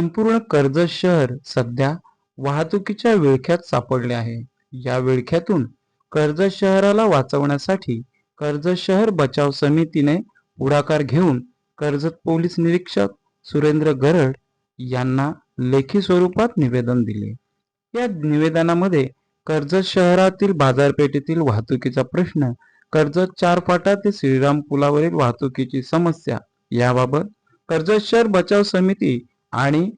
संपूर्ण कर्जत शहर सध्या वाहतुकीच्या विळख्यात सापडले आहे. या विळख्यातून कर्जत शहराला वाचवण्यासाठी कर्जत शहर बचाव समितीने पुढाकार घेऊन कर्जत पोलीस निरीक्षक सुरेंद्र गरड यांना लेखी स्वरूपात निवेदन दिले. या निवेदनामध्ये कर्जत शहरातील बाजारपेठेतील वाहतुकीचा प्रश्न कर्जत चार फाटा ते श्रीराम पुलावरील वाहतुकीची समस्या याबाबत कर्जत शहर बचाव समिती आणि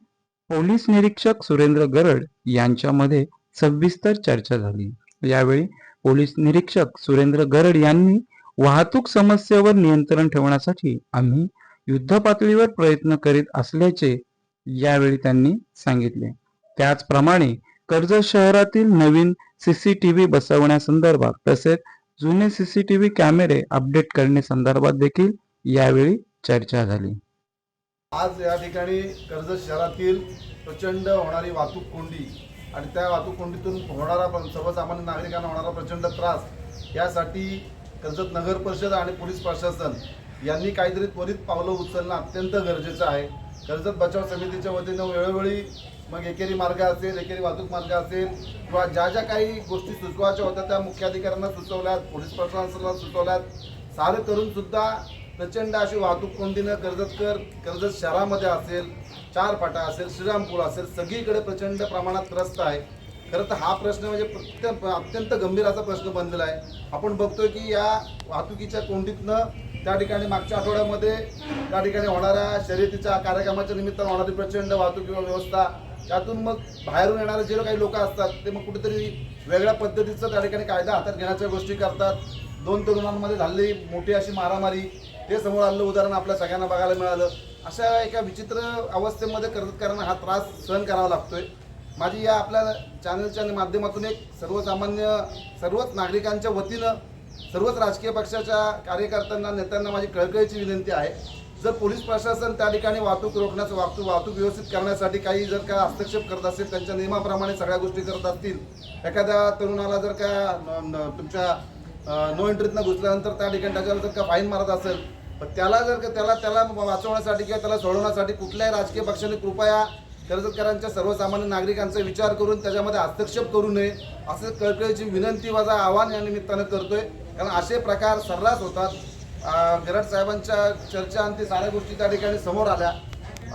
पोलीस निरीक्षक सुरेंद्र गरड यांच्यामध्ये सविस्तर चर्चा झाली. यावेळी पोलीस निरीक्षक सुरेंद्र गरड यांनी वाहतूक समस्येवर नियंत्रण ठेवण्यासाठी आम्ही युद्ध पातळीवर प्रयत्न करीत असल्याचे यावेळी त्यांनी सांगितले. त्याचप्रमाणे कर्जत शहरातील नवीन सीसीटीव्ही बसवण्यासंदर्भात तसेच जुने सीसीटीव्ही कॅमेरे अपडेट करण्यासंदर्भात देखील यावेळी चर्चा झाली. आज या ठिकाणी कर्जत शहरातील प्रचंड होणारी वाहतूक कोंडी आणि त्या वाहतूक कोंडीतून होणारा पण सर्वसामान्य नागरिकांना होणारा प्रचंड त्रास यासाठी कर्जत नगर परिषद आणि पोलीस प्रशासन यांनी काहीतरी त्वरित पावलं उचलणं अत्यंत गरजेचं आहे. कर्जत बचाव समितीच्या वतीनं वेळोवेळी मग एकेरी मार्ग असेल एकेरी वाहतूक मार्ग असेल किंवा ज्या ज्या काही गोष्टी सुचवायच्या होत्या त्या मुख्याधिकाऱ्यांना सुचवल्यात पोलीस प्रशासनाला सुचवल्यात. सारे करूनसुद्धा प्रचंड अशी वाहतूक कोंडीनं कर्जतकर कर्जत शहरामध्ये असेल चार फाटा असेल श्रीरामपूर असेल सगळीकडे प्रचंड प्रमाणात त्रस्त आहे. खरं तर हा प्रश्न म्हणजे प्रत्येक अत्यंत गंभीर असा प्रश्न बनलेला आहे. आपण बघतोय की या वाहतुकीच्या कोंडीतनं त्या ठिकाणी मागच्या आठवड्यामध्ये त्या ठिकाणी होणाऱ्या शर्यतीच्या कार्यक्रमाच्या निमित्तानं होणारी प्रचंड वाहतूक व्यवस्था त्यातून मग बाहेरून येणारे जे काही लोक असतात ते मग कुठेतरी वेगळ्या पद्धतीचं त्या ठिकाणी कायदा हातात घेण्याच्या गोष्टी करतात. दोन तरुणांमध्ये झालेली मोठी अशी मारामारी ते समोर आलेलं उदाहरण आपल्या सगळ्यांना बघायला मिळालं. अशा एका विचित्र अवस्थेमध्ये कर्जतकरांना हा त्रास सहन करावा लागतोय. माझी या आपल्या चॅनलच्या माध्यमातून एक सर्वसामान्य सर्वच नागरिकांच्या वतीनं सर्वच राजकीय पक्षाच्या कार्यकर्त्यांना नेत्यांना माझी कळकळीची विनंती आहे. जर पोलीस प्रशासन त्या ठिकाणी वाहतूक रोखण्याचं वाहतूक वाहतूक व्यवस्थित करण्यासाठी काही जर का हस्तक्षेप करत असेल त्यांच्या नियमाप्रमाणे सगळ्या गोष्टी करत असतील एखाद्या तरुणाला जर का न- तुमच्या नो एंट्रीतनं घुसल्यानंतर त्या ठिकाणी त्याच्यावर जर का फाईन मारत असेल पण त्याला जर का त्याला त्याला वाचवण्यासाठी किंवा त्याला सोडवण्यासाठी कुठल्याही राजकीय पक्षाने कृपया कर्जतकरांच्या सर्वसामान्य नागरिकांचा विचार करून त्याच्यामध्ये हस्तक्षेप करू नये असं कळकळीची विनंती माझा आव्हान या निमित्तानं करतोय. कारण असे प्रकार सर्रास होतात. अं, गरड साहेबांच्या चर्चा आणि ती साऱ्या गोष्टी त्या ठिकाणी समोर आल्या.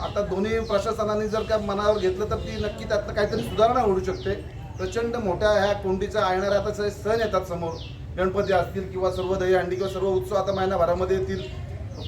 आता दोन्ही प्रशासनाने जर का मनावर घेतलं तर ती नक्की त्यातनं काहीतरी सुधारणा होऊ शकते. प्रचंड मोठ्या ह्या कोंडीचा येणाऱ्या आता सण येतात समोर. गणपती असतील किंवा सर्व दहीहंडी किंवा सर्व उत्सव आता महिनाभरामध्ये येतील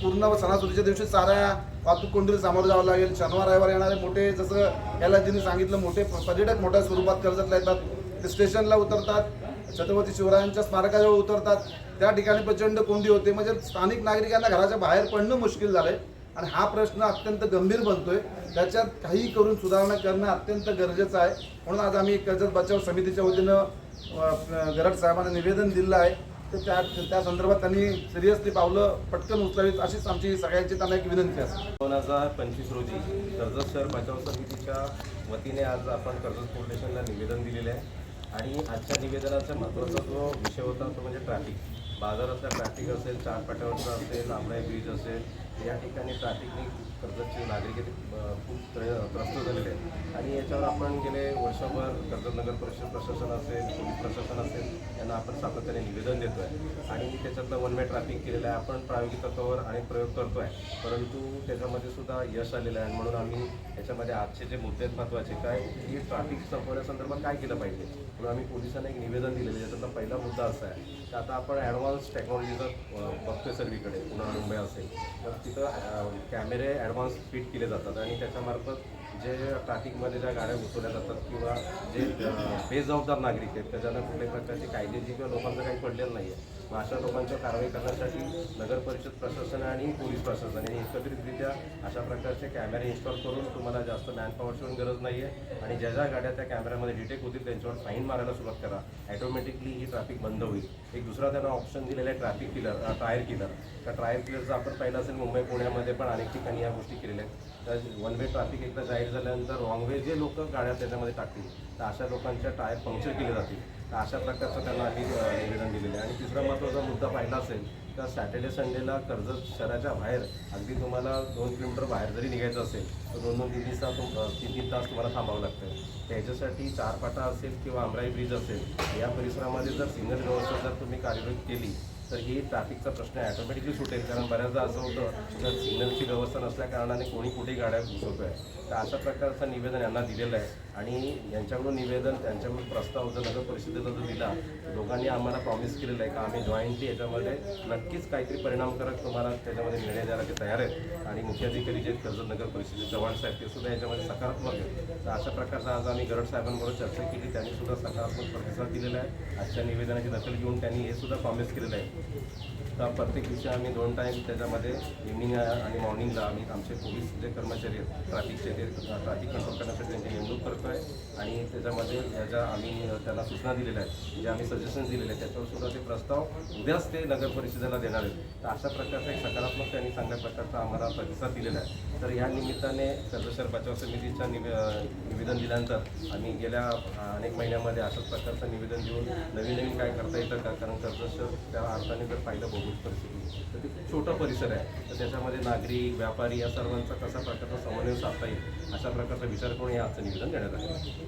पूर्ण सणासुदीच्या दिवशी साऱ्या वाहतूक कोंडीला सामोरं जावं लागेल. शनिवार रविवार येणारे मोठे जसं याला त्यांनी सांगितलं मोठे पर्यटक मोठ्या स्वरूपात कर्जतला येतात. ते स्टेशनला उतरतात छत्रपती शिवरायांच्या स्मारकाजवळ उतरतात. त्या ठिकाणी प्रचंड कोंडी होते. म्हणजे स्थानिक नागरिकांना घराच्या बाहेर पडणं मुश्किल झालंय. आणि हा प्रश्न अत्यंत गंभीर बनतोय. त्याच्यात काही करून सुधारणा करणं अत्यंत गरजेचं आहे. म्हणून आज आम्ही कर्जत बचाव समितीच्या वतीनं गरड साहेबांना निवेदन दिलं आहे. तर त्या त्या संदर्भात त्यांनी सिरियसली पावलं पटकन उचलावीत अशीच आमची सगळ्यांची त्यांना एक विनंती असते दोन हजार पंचवीस रोजी कर्जत शहर बचाव समितीच्या वतीने आज आपण कर्जत फाउंडेशनला निवेदन दिलेलं आहे. आणि आजच्या निवेदनाचा महत्त्वाचा जो विषय होता तो म्हणजे ट्रॅफिक बाजारातला ट्रॅफिक असेल चार पाट्यावरचा असेल आमराई ब्रिज असेल या ठिकाणी ट्रॅफिकने कर्जतचे नागरिक खूप त्रस्त याच्यावर आपण गेले वर्षभर कर्जत नगर परिषद प्रशासन असेल पोलीस प्रशासन असेल यांना आपण सातत्याने निवेदन देतो आहे आणि त्याच्यातलं वन वे ट्रॅफिक केलेलं आहे. आपण प्रायोगिक तत्वावर आणि प्रयोग करतो आहे परंतु त्याच्यामध्ये सुद्धा यश आलेलं आहे. आणि म्हणून आम्ही याच्यामध्ये आजचे जे मुद्दे आहेत महत्त्वाचे काय की ट्रॅफिक संपवण्यासंदर्भात काय केलं पाहिजे? म्हणून आम्ही पोलिसांना एक निवेदन दिलेलं आहे. ज्याच्यातला पहिला मुद्दा असा आहे की आता आपण ॲडव्हान्स टेक्नॉलॉजीचा बघतोय सर्वीकडे पुन्हा मुंबई असेल तर तिथं कॅमेरे ॲडव्हान्स फिट केले जातात. आणि त्याच्यामार्फत जे ट्रॅफिकमध्ये ज्या गाड्या घुसवल्या जातात किंवा जे बेजबाबदार नागरिक आहेत त्याच्यानं कुठल्याही प्रकारची कायद्याची किंवा लोकांचं काही पडलेलं नाही आहे मग अशा लोकांच्या कारवाई करण्यासाठी नगर परिषद प्रशासन आणि पोलीस प्रशासन यांनी एकत्रितरित्या अशा प्रकारचे कॅमेरे इन्स्टॉल करून तुम्हाला जास्त मॅनपॉवरची पण गरज नाही आहे आणि ज्या ज्या गाड्या त्या कॅमेऱ्यामध्ये डिटेक्ट होतील त्यांच्यावर फाईन मारायला सुरुवात करा. ॲटोमॅटिकली ही ट्रॅफिक बंद होईल. एक दुसरा त्यांना ऑप्शन दिलेला आहे ट्रॅफिक किलर टायर किलर त्या टायर किलरचं आपण पाहिलं असेल मुंबई पुण्यामध्ये पण अनेक ठिकाणी या गोष्टी केलेल्या आहेत. तर वन वे ट्रॅफिक एकदा जाहीर झाल्यानंतर रॉंग वे जे लोक गाड्या त्याच्यामध्ये टाकतील तर अशा लोकांच्या टायर पंक्चर केले जातील. तर अशा प्रकारचं त्यांना आम्ही निवेदन दिलेलं आहे. आणि तिसरा महत्त्वाचा मुद्दा पाहिला असेल तर सॅटर्डे संडेला कर्जत शहराच्या बाहेर अगदी तुम्हाला दोन किलोमीटर बाहेर जरी निघायचं असेल तर दोन दोन तीन तीन तास तुम- तीन तीन तास तुम्हाला थांबावं लागतं. त्याच्यासाठी चारपाटा असेल किंवा आमराई ब्रिज असेल या परिसरामध्ये जर सिग्नल व्यवस्था जर तुम्ही कार्यरत केली तर ही ट्रॅफिकचा प्रश्न ॲटोमॅटिकली सुटेल. कारण बऱ्याचदा असं होतं तर सिग्नलची व्यवस्था नसल्या कारणाने कोणी कुठे गाड्या घुसवतो आहे तर अशा प्रकारचं निवेदन यांना दिलेलं आहे. आणि यांच्याकडून निवेदन त्यांच्याकडून प्रस्ताव जर नगर परिषदेला जर दिला दोघांनी आम्हाला प्रॉमिस केलेलं आहे का आम्ही जॉईंटली याच्यामध्ये नक्कीच काहीतरी परिणामकारक तुम्हाला त्याच्यामध्ये निर्णय द्यायला ते तयार आहेत. आणि मुख्याधिकारी जे कर्जत नगर परिषदेचे चव्हाण साहेब ते सुद्धा याच्यामध्ये सकारात्मक आहेत. तर अशा प्रकारचा आज आम्ही गरड साहेबांबरोबर चर्चा केली. त्यांनी सुद्धा सकारात्मक प्रतिसाद दिलेला आहे. आजच्या निवेदनाची दखल घेऊन त्यांनी हे सुद्धा प्रॉमिस केलेलं आहे. तर प्रत्येक दिवशी आम्ही दोन टाईम त्याच्यामध्ये इव्हनिंग आणि मॉर्निंगला आम्ही आमचे पोलीस जे कर्मचारी आहेत ट्रॅफिकचे ते ट्रॅफिक कंट्रोल करण्यासाठी त्यांची नेमणूक करतो आहे आणि त्याच्यामध्ये ज्या आम्ही त्याला सूचना दिलेल्या आहेत जे आम्ही सजेशन दिलेले आहेत त्याच्यावर सुद्धा ते प्रस्ताव उद्याच ते नगर परिषदेला देणार आहेत. तर अशा प्रकारचा एक सकारात्मक त्यांनी चांगल्या प्रकारचा आम्हाला प्रतिसाद दिलेला आहे. तर या निमित्ताने कर्जशहर बचाव समितीच्या निवे निवेदन दिल्यानंतर आम्ही गेल्या अनेक महिन्यामध्ये अशाच प्रकारचं निवेदन देऊन नवीन नवीन काय करता येतं का? कारण कर्जशहर त्या अर्थाने जर पाहिलं बघू परिस्थिती. तर ते छोटा परिसर आहे. तर त्याच्यामध्ये नागरिक व्यापारी या सर्वांचा कसा प्रकारचा समन्वय साधता येईल? अशा प्रकारचा विचार करून हे आजचं निवेदन देण्यात आलं